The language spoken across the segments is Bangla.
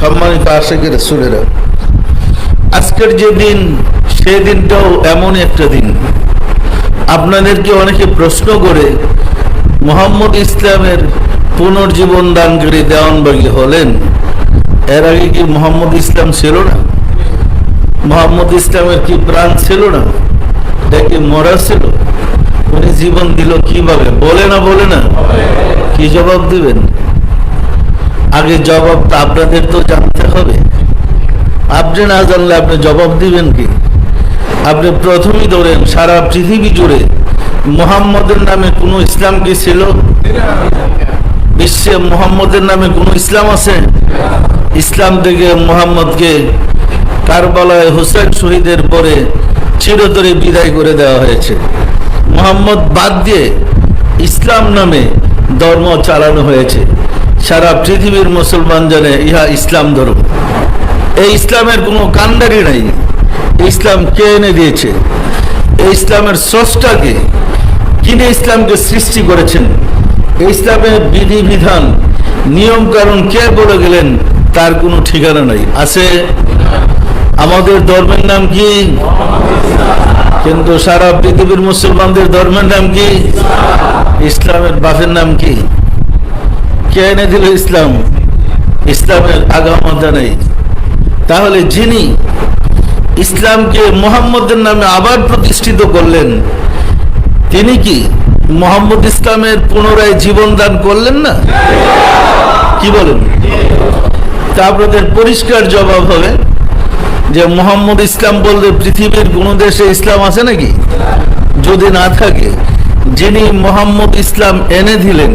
সম্মানিত আশেকের সুরেরা আজকের যে দিন সে দিনটাও এমন একটা দিন। আপনাদেরকে অনেকে প্রশ্ন করে, মোহাম্মদ ইসলামের পুনর্জীবন দানকারী দেওয়ানবাগি হলেন, এর আগে কি মোহাম্মদ ইসলাম ছিল না? মোহাম্মদ ইসলামের কি প্রাণ ছিল না? দেখে মরা ছিল? উনি জীবন দিল কীভাবে? বলে না বলে না? কি জবাব দিবেন? আগে জবাবটা আপনাদের তো জানতে হবে। আপনি না জানলে আপনি জবাব দিবেন কি? আপনি প্রথমেই ধরেন সারা পৃথিবী জুড়ে মোহাম্মদের নামে কোনো ইসলাম কি ছিল? বিশ্বে মোহাম্মদের নামে কোনো ইসলাম আছে? ইসলাম থেকে মোহাম্মদকে কারবালায় হোসেন শহীদের পরে চিরতরে বিদায় করে দেওয়া হয়েছে। মোহাম্মদ বাদ দিয়ে ইসলাম নামে ধর্ম চালানো হয়েছে। সারা পৃথিবীর মুসলমান জানে, ইহা ইসলাম ধর্ম। এই ইসলামের কোনো কান্ডারি নাই। ইসলাম কে এনে দিয়েছে? এই ইসলামের স্রষ্টাকে কিনে ইসলামকে সৃষ্টি করেছেন? ইসলামের বিধি বিধান নিয়ম কারণ কে বলে গেলেন তার কোনো ঠিকানা নাই। আছে? আমাদের ধর্মের নাম কি? কিন্তু সারা পৃথিবীর মুসলমানদের ধর্মের নাম কি? ইসলামের বাপের নাম কি? কে এনে দিল ইসলাম? ইসলামের আগামতা নেই তাহলে যিনি ইসলামকে মোহাম্মদের নামে আবার প্রতিষ্ঠিত করলেন, তিনি কি মোহাম্মদ ইসলামের পুনরায় জীবন দান করলেন না? কি বলেন? তা আপনাদের পরিষ্কার জবাব হবে যে মোহাম্মদ ইসলাম বললে পৃথিবীর কোন দেশে ইসলাম আছে নাকি? যদি না থাকে, যিনি মোহাম্মদ ইসলাম এনে দিলেন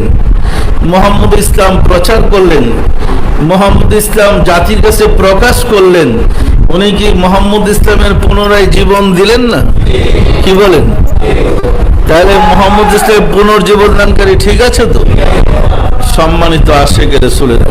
মোহাম্মদ ইসলাম প্রচার করলেন। মোহাম্মদ ইসলাম জাতির কাছে প্রকাশ করলেন। উনি কি মোহাম্মদ ইসলামের পুনরায় জীবন দিলেন না? কি বলেন? তাহলে মোহাম্মদ ইসলাম পুনর্জীবন দানকারী ঠিক আছে তো? সম্মানিত আশেখ রসুলের।